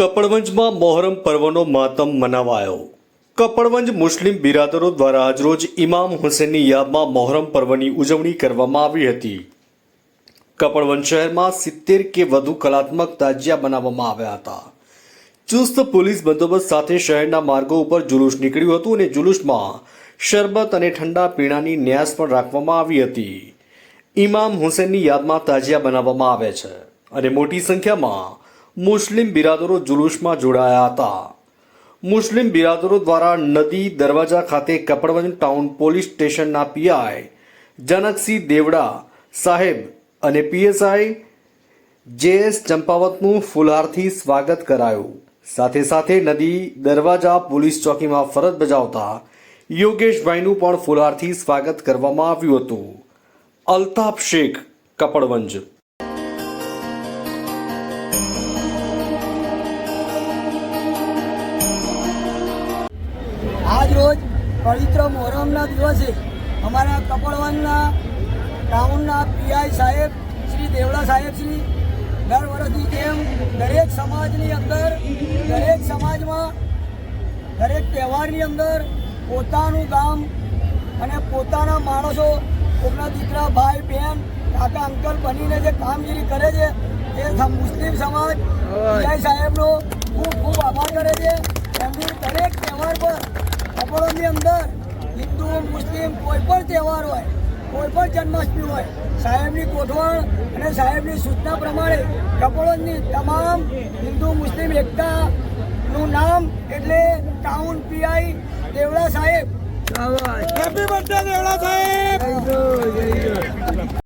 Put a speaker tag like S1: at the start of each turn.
S1: કપડવંજમાં મોહરમ પર્વનો માતમ મનાવાયો. કપડવંજ મુસ્લિમ બિરાદરો દ્વારા આજરોજ ઇમામ હુસેનની યાદમાં મોહરમ પર્વની ઉજવણી કરવામાં આવી હતી. કપડવંજ શહેરમાં સિત્તેર કે વધુ કલાત્મક તાજિયા બનાવવામાં આવ્યા હતા. ચુસ્ત પોલીસ બંદોબસ્ત સાથે શહેરના માર્ગો ઉપર જુલુસ નીકળ્યું હતું અને જુલુસમાં શરબત અને ઠંડા પીણાની ન્યાસ પણ રાખવામાં આવી હતી. ઇમામ હુસેનની યાદમાં તાજિયા બનાવવામાં આવે છે અને મોટી સંખ્યામાં મુસ્લિમ બિરાદરો જુલુસમાં જોડાયા હતા. મુસ્લિમ બિરાદરો દ્વારા નદી દરવાજા ખાતે કપડવંજ ટાઉન પોલીસ સ્ટેશનના પીઆઈ જનકસિંહ દેવડા સાહેબ અને પીએસઆઈ જેએસ ચંપાવતનું ફુલહારથી સ્વાગત કરાયું. સાથે સાથે નદી દરવાજા પોલીસ ચોકીમાં ફરજ બજાવતા યોગેશભાઈનું પણ ફુલહારથી સ્વાગત કરવામાં આવ્યું હતું. અલ્તાફ શેખ, કપડવંજ
S2: આજ રોજ પવિત્ર મોહરમના દિવસે અમારા કપડવનના ટાઉનના પીઆઈ સાહેબ, શ્રી દેવડા સાહેબ શ્રી, દર વર્ષની જેમ દરેક સમાજની અંદર, દરેક સમાજમાં, દરેક તહેવારની અંદર પોતાનું ગામ અને પોતાના માણસો પોતાના દીકરા, ભાઈ બહેન કાકા, અંકલ બનીને જે કામગીરી કરે છે તે મુસ્લિમ સમાજ પીઆઈ સાહેબનો ખૂબ ખૂબ આભાર કરે છે. એમની દરેક તહેવાર પર કપડોની અંદર હિન્દુ, મુસ્લિમ કોઈ પણ તહેવાર હોય, કોઈ પણ જન્માષ્ટમી હોય, સાહેબની ગોઠવણ અને સાહેબની સૂચના પ્રમાણે કપડોની તમામ હિન્દુ, મુસ્લિમ, એકતાનું નામ એટલે ટાઉન પીઆઈ દેવડા સાહેબ.
S3: હેપી બર્થડે દેવડા સાહેબ.